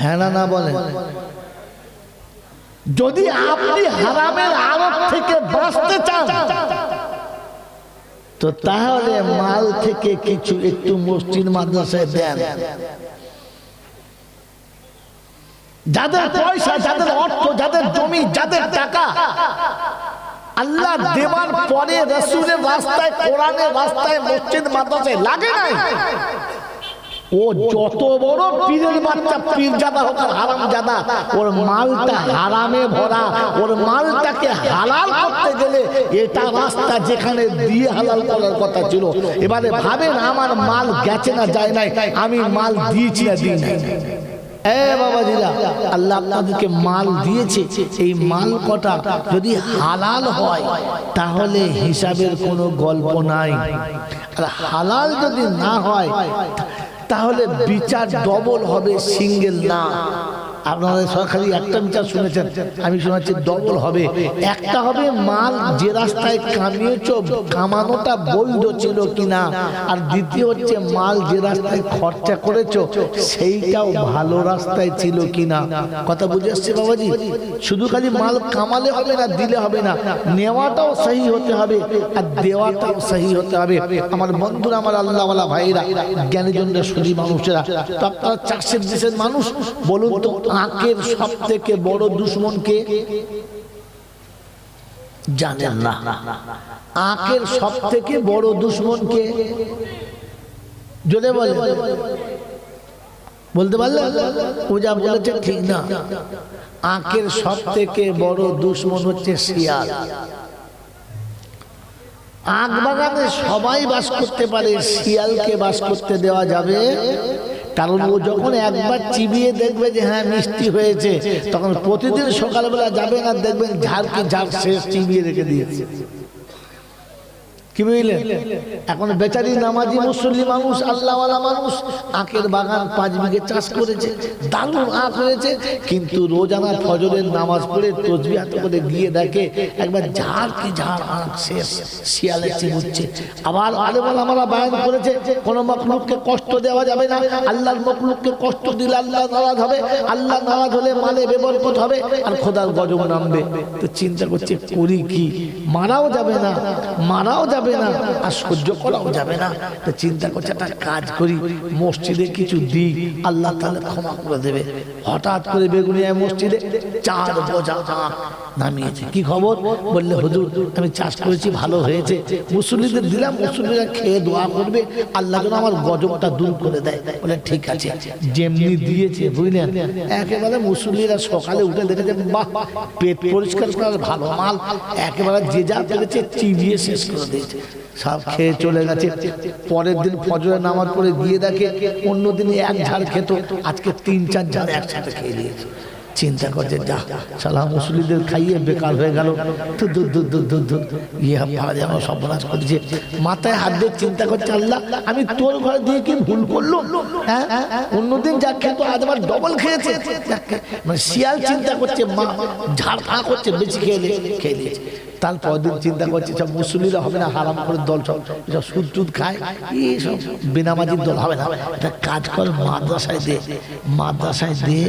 হ্যাঁ না বলেন। যদি আপনি হারামের আরব থেকে বাঁচতে চান, তো তাহলে মাল থেকে কিছু একটু মসজিদ, মাদ্রাসায় দেন। যাদের পয়সা, যাদের অর্থ, যাদের জমি, যাদের টাকা, আল্লাহ দেওয়ার পরে রসুলের রাস্তায়, কোরআনের রাস্তায়, মসজিদ, মাদ্রাসায় লাগে নাই? ও যত বড় পীরের বাচ্চা, পীর জাদা হোক আর হারাম জাদা, ওর মালটা হারামে ভরা, ওর মালটাকে হালাল করতে গেলে এটা রাস্তা যেখানে দিয়ে হালাল করার কথা ছিল। এবারে ভাবেন আমার মাল গেছে না যায় নাই, আমি মাল দিয়েছি না দিই নাই। মাল দিয়েছে, এই মাল কটা যদি হালাল হয়, তাহলে হিসাবের কোনো গল্প নাই। হালাল যদি না হয় তাহলে বিচার ডবল হবে সিঙ্গেল না। আপনারা সরকারি একটা বিচার শুনেছেন। আমি শোনাচ্ছি ডবল হবে। একটা হবে মাল যে রাস্তায় কামিয়েছ, কামানোটা বৈধ ছিল কিনা। আর দ্বিতীয় হচ্ছে মাল যে রাস্তায় খরচা করেছ, সেইটাও ভালো রাস্তায় ছিল কিনা। কথা বুঝে আসছে বাবাজি? শুধু খালি মাল কামালে হবে না, দিলে হবে না। নেওয়াটাও সহি হতে হবে আর দেওয়াটাও সহি হতে হবে। আমার বন্ধুরা, আমার আল্লাহওয়ালা ভাইরা জ্ঞানী জন্য শুধু মানুষেরা, তো আপনারা চাষের দেশের মানুষ, বলুন তো আঁকের সব থেকে বড় দুশ্মনকে জানেন না। আঁকের সব থেকে বড় দুশ্মনকে যদি বলে। বলতে পারলে যা বলেছে ঠিক না। আঁকের সব থেকে বড় দুশ্মন হচ্ছে শিয়াল। আখ বাগানে সবাই বাস করতে পারে, শিয়ালকে বাস করতে দেওয়া যাবে। কারণ ও যখন একবার চিবিয়ে দেখবে যে হ্যাঁ মিষ্টি হয়েছে, তখন প্রতিদিন সকালবেলা যাবেন আর দেখবেন ঝাড় কি ঝাড় শেষ চিবিয়ে রেখে দিয়েছে। কি বুঝলেন এখন বেচারি নামাজি মুসল্লি মানুষ, আল্লাহওয়ালা মানুষ, আখের বাগান পাঁচ বিঘে চাষ করেছে, দারুণ আখ হয়েছে, কিন্তু রোজানা ফজরের নামাজ পড়ে তসবি হাতে করে গিয়ে দেখে একবার ঝাড় কি ঝাড় আখ শেষ, শিয়ালে চিবুচ্ছে। আবার আলেমাল আমরা বায়ান করেছে, কোন মখলুককে কষ্ট দেওয়া যাবে না, আল্লাহর মখলুককে কষ্ট দিলে আল্লাহ নারাজ হবে, আল্লাহ নারাজ হলে মালে বেবরকত হবে, আর খোদার গজব নামবে। তো চিন্তা করছে, করি কি? মারাও যাবে না, মারাও যাবে না। আর সহ্য করাও যাবে না। তো চিন্তা করছে একটা কাজ করি মসজিদে কিছু দিই আল্লাহ তাহলে ক্ষমা করে দেবে। হঠাৎ করে বেগুনিয়া মসজিদে চার বোঝা আখ নামিয়েছে। কি খবর? বললে হুজুর আমি চাষ করেছি ভালো হয়েছে। মুসল্লিদের দিলাম মুসল্লিরা খেয়ে দোয়া করবে। আল্লাহ যেন আমার গজবটা দূর করে দেয়। বলে ঠিক আছে যেমনি দিয়েছে বুঝলেন? একেবারে মুসল্লিরা সকালে উঠে দেখেছে বাহ পেট পরিষ্কার করার ভালো মাল। একেবারে যে যা পেরেছে চিবিয়ে শেষ করে দিয়েছে। সব খেয়ে চলে গেছে। পরের দিন ফজরে নামাজ পড়ে গিয়ে দেখে অন্য দিনে এক ঝাড় খেত। আজকে তিন, চার ঝাড় একসাথে খেয়ে নিয়েছে। চিন্তা করছে যা সালাম মুসলিদের খাইয়ে বেকার হয়ে গেল। ইয়ে সর্বনাশ করেছে মাথায় হাত দিয়ে চিন্তা করছে, আল্লাহ, আমি তোর ঘরে দিয়ে কি ভুল করল হ্যাঁ? অন্যদিন যা খেত, আজ আমার ডবল খেয়েছে। মানে শিয়াল চিন্তা করছে, মা ঝাড় ফাঁ করছে, বেশি খেয়ে খেয়ে তারপর দিন চিন্তা করছে সব মুসলিরা হবে না হারাম করে দল সব সুদ টুদ খায় এইসব বেনামাজির দল হবে না। একটা কাজ কর, মাদ্রাসায় দে মাদ্রাসায় দে,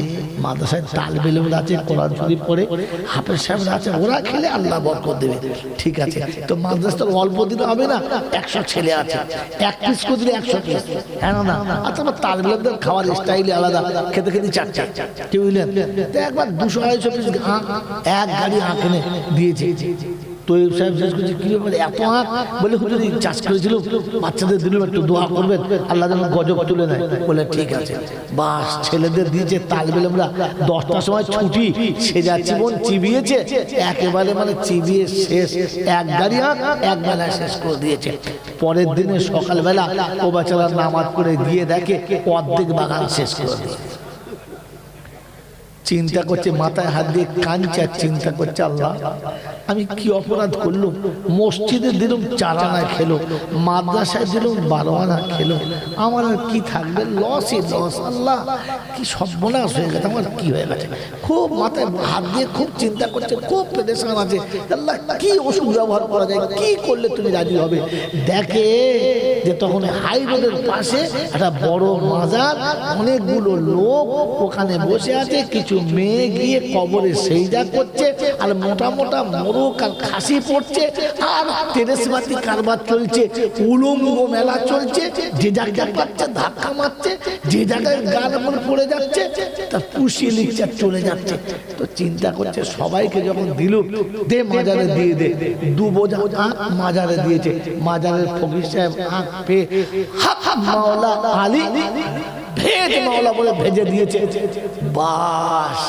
মাদ্রাসায় তাল বেলুন আছে, কোরআন শরীফ পড়ে, হাফেজ সাহেব আছে, ওরা খেলে আল্লাহ বরকত দেবে। ঠিক আছে, তো মাদ্রাসা অল্প দিন হবে না, একশো ছেলে আছে, এক পিস করে একশো পিস। হ্যাঁ না আচ্ছা আমার তাল বেলুনদের খাওয়ার স্টাইলে আলাদা, খেতে খেতে চারটে কি বুঝলেন একবার দুশো আড়াইশো পিস এক গাড়ি আঁক এনে দিয়েছে। ছেলেদের মানে শেষ। করে দিয়েছে। পরের দিনে সকালবেলা ও বাচ্চারা নামাজ করে গিয়ে দেখে, অর্ধেক বাগান শেষ করে চিন্তা করছে, মাথায় হাত দিয়ে কাঁদছে, আর চিন্তা করছে, আল্লাহ আমি কি অপরাধ করল মসজিদে দিলাম চার আনা খেলো, মাদ্রাসায় দিলাম বারো আনা খেলো। আমার আর কি থাকবে? লসই লস আল্লাহ। কি সর্বনাশ হয়ে গেছে, আমার কি হয়ে গেছে? খুব মাথায় হাত দিয়ে খুব চিন্তা করছে, খুব পেরেশান আছে। আল্লাহ, কি ওষুধ ব্যবহার করা যায়? কি করলে তুমি রাজি হবে? দেখে যে তখন হাই রোডের পাশে একটা বড় মাজার, অনেকগুলো লোক ওখানে বসে আছে, কিছু মেয়ে গিয়ে কবরে সেইজা করছে, আর মোটা মোটা মোরক খাসি পড়ছে, আর মাটি কারবার চলছে উলঙ্গ মেলা চলছে, যে জায়গায় পাচ্ছে ধাক্কা মারছে, যে জায়গায় গান আমার পড়ে যাচ্ছে তার পুষিয়ে লিখছে চলে যাচ্ছে। তো চিন্তা করছে, সবাইকে যখন দিল, দে মাজারে দিয়ে দে। দু বোঝা আখ মাজারে দিয়েছে। মাজারের ফকির সাহেব আখ পেয়ে হা হা মাওলা আলী ভেজ মাওলা বলে ভেজে দিয়েছে। বাস।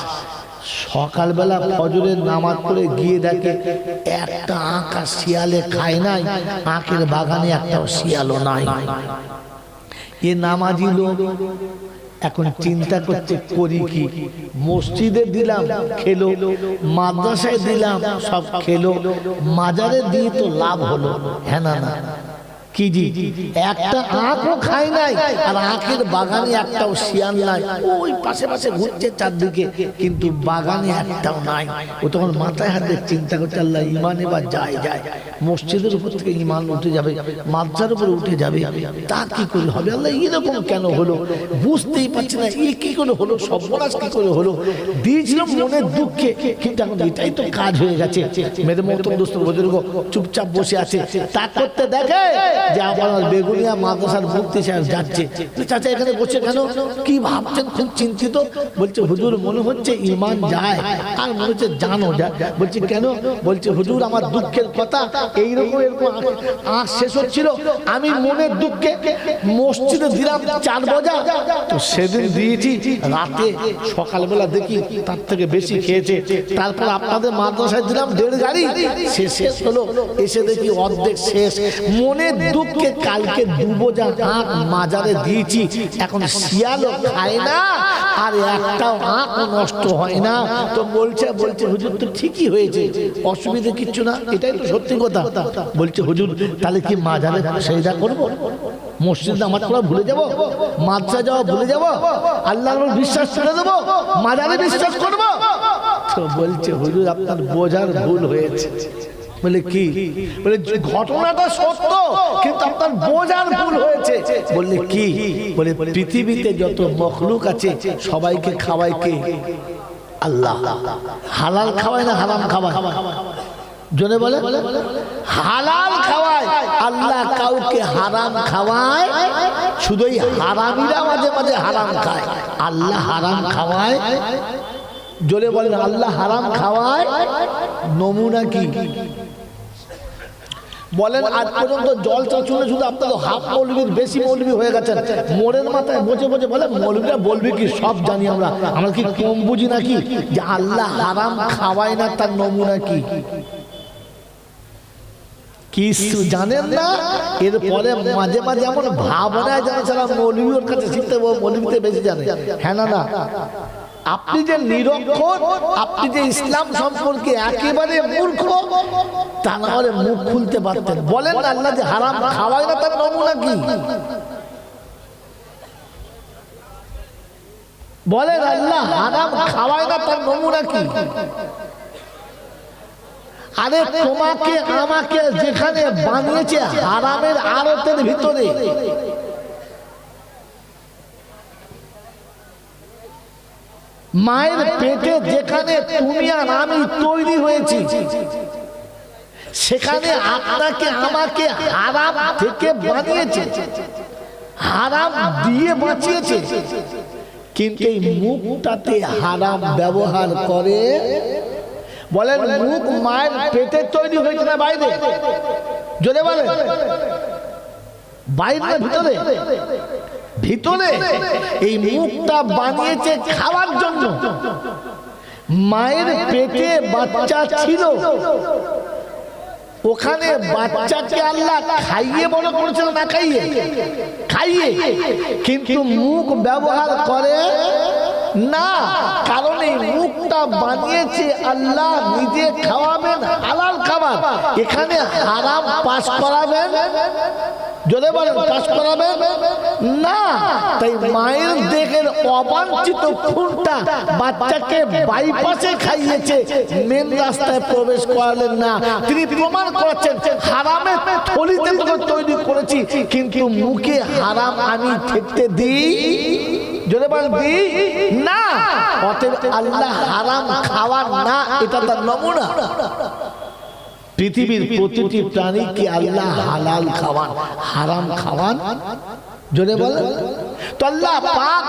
সকালবেলা ফজরের নামাজ পড়ে গিয়ে দেখে একটা আঁকা শিয়ালে খায় নাই, আঁকের বাগানে একটাও শিয়ালও নাই। এ নামাজি লোক এখন চিন্তা করছে, করি কি? মসজিদে দিলাম, খেলো, মাদ্রাসায় দিলাম, সব খেলো, মাজারে দিয়ে তো লাভ হলো হ্যাঁ না না? কি জি একটা আঁকও খাই নাই, আর বাগানে একটাও শিয়াল নাই। ওই পাশে পাশে ঘুরছে চারদিকে, কিন্তু বাগানে একটাও নাই। ও তখন মাথায় হাত চিন্তা করছে, আল্লাহ ইমান এবার যায় যায়। মসজিদের উপর থেকে ইমান উঠে যাবে মাদ্রার উপরে উঠে যাবে, তা কি করে হবে? আল্লাহ, এরকম কেন হলো? বুঝতেই পারছি না, এ কি করে হলো? সর্বনাশ কি করে হলো? দিয়েছিলাম মনের দুঃখে, কিন্তু এখন এটাই তো কাজ হয়ে গেছে। মেয়েদের মতো দোস্ত চুপচাপ বসে আছে। তা করতে দেখে যে আমার বেগুনিয়া মাদ্রাসার মুক্তি সাহেব যাচ্ছে। চাচা এখানে বসে কেন? কি ভাবছেন? খুব চিন্তিত। বলছে, হুজুর, মনে হচ্ছে ইমান যায়। আর মনে হচ্ছে জানো যায়? বলছে, কেন? বলছে, হুজুর, আমার দুঃখের কথা এইরকম এরকম আঁখ শেষ হচ্ছিল। আমি মনের দুঃখে মসজিদে দিলাম চার বজা। তো সেদিন দিয়েছি, রাতে সকালবেলা দেখি তার থেকে বেশি খেয়েছে। তারপর আপনাদের মাদ্রাসায় দিলাম দেড় গাড়ি। সে শেষ হলো। এসে দেখি অর্ধেক শেষ। মনের দুঃখে কালকে দুবোজা আঁক মাজারে দিয়েছি। এখন শিয়ালও খায় না, আর একটাও আঁক নষ্ট হয় না। তো বলছে বলছে, হুজুর, তো ঠিকই হয়েছে। অসুবিধা কিচ্ছু না, এটাই তো সত্যি কথা। বলছে, হুজুর, তাহলে কি মাজারে সেইদা করব? মসজিদ নামাজ পড়া ভুলে যাব? মাদ্রাসা যাওয়া ভুলে যাব? আল্লাহর বিশ্বাস ছেড়ে দেবো মাজারে বিশ্বাস করব? তো বলছে, হুজুর, আপনার বোঝার ভুল হয়েছে। বলে কি? বলে ঘটনাটা সত্য, কিন্তু আপনার বোঝার ভুল হয়েছে। বললে কি? বলে পৃথিবীতে যত মখলুক আছে, সবাইকে খাওয়ায় কে? আল্লাহ। হালাল খাওয়ায় না হারাম খাওয়ায়? জোরে বলে। হালাল খাওয়ায়, আল্লাহ কাউকে হারাম খাওয়ায় শুধু এই হারামিরা মাঝে মাঝে হারাম খায়। আল্লাহ হারাম খাওয়ায়, জোরে বলেন, আল্লাহ হারাম খাওয়ায়, নমুনা কি? বলেন আজ পর্যন্ত জল চাচুনে শুধু আপনার হাফ মৌলবীর বেশি মৌলবী হয়ে গেছেন। মোড়ের মাথায় বসে বসে বলে মৌলবীরা বলবি কি সব জানি আমরা। আমরা কি কম বুঝি নাকি? যে আল্লাহ হারাম খাওয়ায় না তার নমুনা কি? কিছু জানেন না? এরপরে মাঝে মাঝে এমন ভাবনায় জানে সারা মৌলবী ওর কাছে শিখতে মৌলবীতে বেশি জানে। হ্যাঁ না না? আপনি যে নিরক্ষর, আপনি যে ইসলাম সম্পর্কে একেবারে মূর্খ, তা না হলে মুখ খুলতে পারতেন। বলেন আল্লাহ যে হারাম খাওয়ায় না তার নমুনা কি? বলেন, আল্লাহ হারাম খাওয়ায় না তার নমুনা কি? আরে, তোমাকে, আমাকে যেখানে বানিয়েছে হারামের আড়তের ভিতরে মায়ের পেটে যেখানে তুমি আর আমি তৈরি হয়েছি, সেখানে আপনাকে আমাকে হারাম থেকে বানিয়েছে, হারাম দিয়ে বাঁচিয়েছে। কিন্তু এই মুখটাতে হারাম ব্যবহার করে। বলেন, মুখ মায়ের পেটে তৈরি হয়েছে না বাইরে? যদি বলে বাইরে ভিতরে? ভিতরে এই মুখটা বানিয়েছে খাওয়ার জন্য। মায়ের পেটে বাচ্চা ছিল। ওখানে বাচ্চাকে আল্লাহ খাইয়ে বড় করেছিল না খাইয়ে? খাইয়ে। কিন্তু মুখ ব্যবহার করে না, কারণ এই মুখটা বানিয়েছে আল্লাহ নিজে খাওয়াবেন, হালাল খাবার। এখানে হারাম পাস করাবেন। যদি বলেন পাস করাবেন? না। তাই মায়ের দেহের অবাঞ্ছিত খুনটা বাচ্চাকে বাইপাসে খাইয়েছে। মেন রাস্তায় প্রবেশ করালেন না। তিনি প্রমাণ করেছেন, হারামের থলিতে তোকে তৈরি করেছি, কিন্তু মুখে হারাম আমি ঠেকতে দিই। যদি বলেন দিই? না। অতএব আল্লাহ হারাম খাওয়ার না, এটা তার নমুনা। পৃথিবীর প্রতিটি প্রাণী প্রাণীকে আল্লাহ হালাল খাওয়ান হারাম খাওয়ান। জোরে বলেন। পাক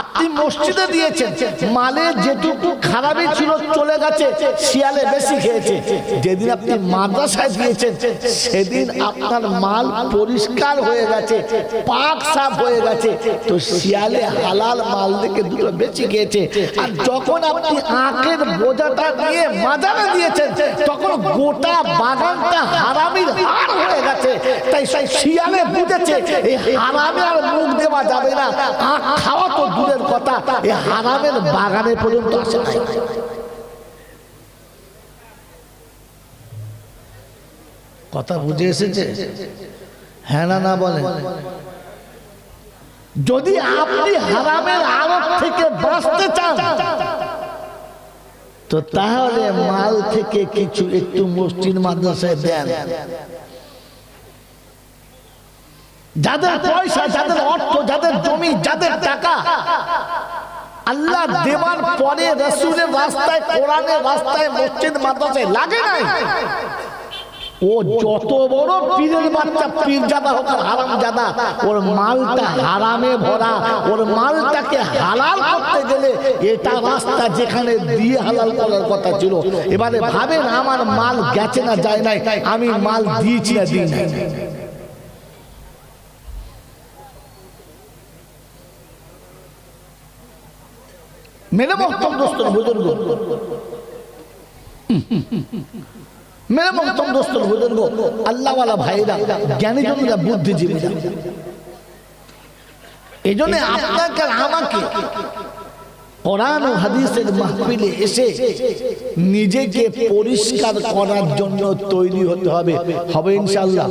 আপনি মসজিদে দিয়েছেন, মালে যেটুকু খারাপই ছিল চলে গেছে, শিয়ালে বেশি খেয়েছে। যেদিন আপনি মাদ্রাসায় দিয়েছেন, সেদিন আপনার মাল পরিষ্কার হয়ে গেছে, পাক সাফ হয়ে গেছে। তো শিয়ালে হালাল মাল থেকে দুটো বেশি খেয়েছে। আর যখন আপনি আখের বোঝাটা নিয়ে মাজারে দিয়েছেন, তখন গোটা বাগানটা হারামির হার হয়ে গেছে। তাই সেই শিয়ালে বুঝেছে, এই হারামে আর মুখ দেওয়া যাবে না। আখ খাওয়া তো দূরের কথা, এই হারামের বাগানে পর্যন্ত আসে নাই। কথা বুঝে এসেছে? হ্যাঁ না না বলেন যদি আপনি হারামের আরব থেকে বাঁচতে তো তাহলে মাল থেকে কিছু একটু মসজিদ মাদ্রাসায় দেন। যাদের পয়সা যাদের অর্থ যাদের জমি যাদের টাকা। আল্লাহ দেওয়ার পরে রসুলের রাস্তায় কোরআনের রাস্তায় মসজিদ মাদ্রাসায় লাগে নাই। ও যত বড় পীরের বাচ্চা, পীর জাদা হোক হারাম জাদা, ওর মালটা হারামে ভরা, ওর মালটাকে হালাল করতে গেলে এটা রাস্তা যেখানে দিয়ে হালাল করার কথা ছিল। এবারে ভাবেন আমার মাল গেছে না যায় নাই, আমি মাল দিয়েছি না দিই নাই। মহতম দোস্ত বুজুর্গ। মেরে মহতম দোস্ত বুজুর্গ আল্লাহওয়ালা ভাইরা, জ্ঞানীজনরা, বুদ্ধিজীবীরা। এই জন্য আপনাকে আমাকে কোরআন ও হাদিসের মাহফিলে এসে নিজেকে পরিষ্কার করার জন্য তৈরি হতে হবে। হবে ইনশাল্লাহ